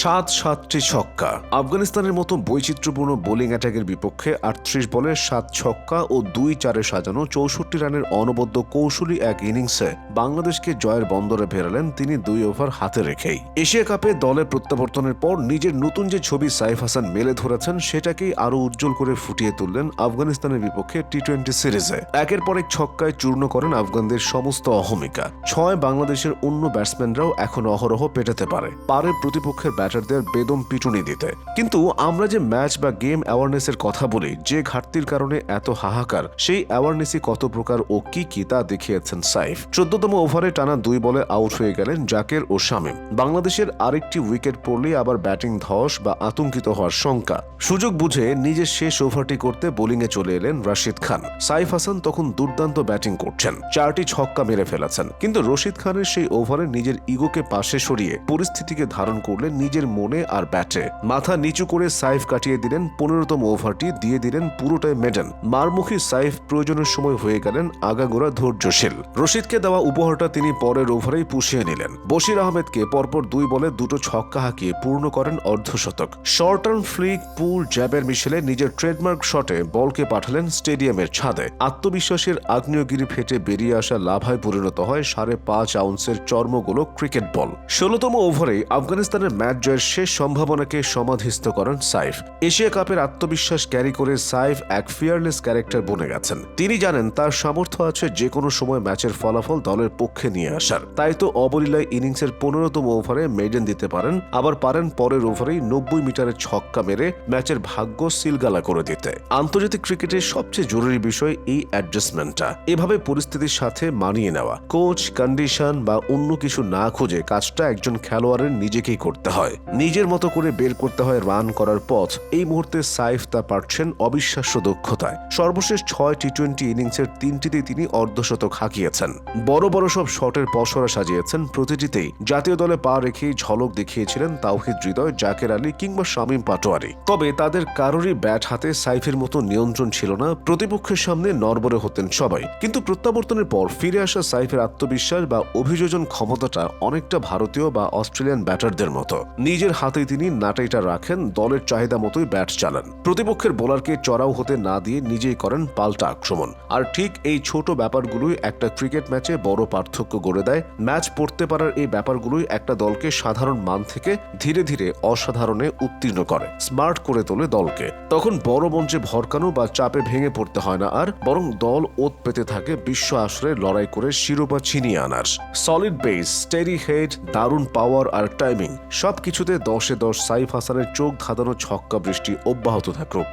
সাত সাতটি ছক্কা। আফগানিস্তানের মতো বৈচিত্র্যপূর্ণ বোলিং অ্যাটাকের বিপক্ষে আটত্রিশ বলে সাত ছক্কা ও দুই চারে সাজানো চৌষট্টি রানের অনবদ্য কৌশলী এক ইনিংসে বাংলাদেশকে জয়ের বন্দরে ফেরালেন তিনি দুই ওভার হাতে রেখেই। এশিয়া কাপে দলে প্রত্যাবর্তনের পর নিজের নতুন যে ছবি সাইফ হাসান মেলে ধরেছেন, সেটাকেই আরও উজ্জ্বল করে ফুটিয়ে তুললেন আফগানিস্তানের বিপক্ষে টি টোয়েন্টি সিরিজে। একের পর এক ছক্কায় চূর্ণ করেন আফগানদের সমস্ত অহমিকা। ছয় বাংলাদেশের অন্য ব্যাটসম্যানরাও এখন অহরহ পেটাতে পারে। পারে প্রতিপক্ষের ব্যাটারদের বেদম পিটুনি দিতে। কিন্তু আমরা যে ম্যাচ বা গেম অ্যাওয়ারনেসের কথা বলি, যে ঘাটতির কারণে এত হাহাকার, সেই অ্যাওয়ারনেসই কত প্রকার ও কি কি তা দেখিয়েছেন সাইফ। চোদ্দতম ওভারে টানা দুই বলে আউট হয়ে গেলেন জাকের ও শামীম। বাংলাদেশের আরেকটি উইকেট পড়লেই আবার ব্যাটিং ধস বা আতঙ্কিত হওয়ার শঙ্কা। সুযোগ বুঝে নিজের শেষ ওভারটি করতে বোলিংয়ে চলে এলেন রাশিদ খান। সাইফ হাসান তখন দুর্দান্ত ব্যাটিং করছেন, চারটি ছক্কা মেরে ফেলেছেন। কিন্তু রশিদ খানের সেই ওভারে নিজের ইগোকে পাশে সরিয়ে পরিস্থিতিকে ধারণ করলেন নিজের মনে আর ব্যাটে। মাথা নিচু করে সাইফ কাটিয়ে দিলেন, পনেরোতম ওভারটি দিয়ে দিলেন পুরোটাই মেডেন। মারমুখী সাইফ প্রয়োজনের সময় হয়ে গেলেন আগাগোড়া ধৈর্যশীল। রশিদকে দেওয়া উপহারটা তিনি পরের ওভারেই পুষিয়ে নিলেন। বশির আহমেদকে পরপর দুই বলে দুটো ছক্কা হাঁকিয়ে পূর্ণ করেন অর্ধশতক। শর্ট টার্ম ফ্লিক পুল জ্যাবের মিশেলে নিজের ট্রেডমার্ক শটে বলকে পাঠালেন স্টেডিয়ামের ছাদে। আত্মবিশ্বাসের আগ্নেয়গিরি ফেটে বেরিয়ে আসা লাভায় পরিণত হয় সাড়ে পাঁচ আউন্সের চর্মগুলো ক্রিকেট বল। ষোলতম ওভারে আফগানিস্তানের ম্যাচ জয়ের শেষ সম্ভাবনাকে সমাধিস্থ করেন সাইফ। এশিয়া কাপের আত্মবিশ্বাস ক্যারি করে সাইফ এক ফিয়ারলেস ক্যারেক্টার বনে গেছেন। তিনি জানেন তার সামর্থ্য আছে যে কোনো সময় ম্যাচের ফলাফল দলের পক্ষে নিয়ে আসার। তাই তো অবলীলায় ইনিংসের পনেরোতম ওভারে মেডেন দিতে পারেন, আবার পারেন পরের ওভারেই নব্বই মিটারের ছক্কা মেরে ম্যাচের ভাগ্য সিলগালা করে দিতে। আন্তর্জাতিক ক্রিকেটের সবচেয়ে জরুরি বিষয় এই অ্যাডজাস্টমেন্টটা। এভাবে পরিস্থিতির সাথে মানিয়ে নেওয়া। কোচ, কন্ডিশন বা অন্য কিছু না খুঁজে কাজটা একজন খেলোয়াড়ের নিজেকেই করতে হয় নিজের মতো করে বের করতে হয় রান করার পথ। এই মুহূর্তে সাইফ তা পারছেন অবিশ্বাস্য দক্ষতায়। সর্বশেষ ছয় টি টোয়েন্টি ইনিংসের তিনটিতেই তিনি অর্ধশতক হাঁকিয়েছেন। বড় বড় সব শটের পসরা সাজিয়েছেন প্রতিটিতেই। জাতীয় দলে পা রেখেই ঝলক দেখিয়েছিলেন তাওহিদ হৃদয়, জাকের আলী কিংবা শামীম পাটোয়ারি। তবে তাদের কারোরই ব্যাট হাতে সাইফের মতো নিয়ন্ত্রণ ছিল না। প্রতিপক্ষের সামনে নরবরে হতেন সবাই। কিন্তু প্রত্যাবর্তনের পর ফিরে আসা সাইফের আত্মবিশ্বাস বা অভিযোজন ক্ষমতাটা অনেকটা ভারতীয় বা অস্ট্রেলিয়ান ব্যাটারদের মতো। নিজের হাতেই তিনি নাটাইটা রাখেন, দলের চাহিদা মতোই ব্যাট চালান। প্রতিপক্ষের বোলারকে চড়াও হতে না দিয়ে নিজেই করেন পাল্টা আক্রমণ। আর ঠিক এই ছোট ব্যাপারগুলোই একটা ক্রিকেট ম্যাচে বড় পার্থক্য গড়ে দেয়। ম্যাচ পড়তে পারার এই ব্যাপারগুলোই একটা দলকে সাধারণ মান থেকে ধীরে ধীরে অসাধারণে উত্তীর্ণ করে, স্মার্ট করে তোলে দলকে। তখন বড় মঞ্চে ভরকানো বা চাপে ভেঙে পড়তে হয় না আর, বরং দল ওত পেতে থাকে বিশ্ব আসরে লড়াই করে শিরোপা ছিনিয়ে আনার। সলিড বেস স্টেডি হেড দারুণ পাওয়ার আর টাইমিং সবকিছুতে দশে দশ সাইফ হাসানের চোখ ধাঁধানো ছক্কা বৃষ্টি অব্যাহত থাকুক।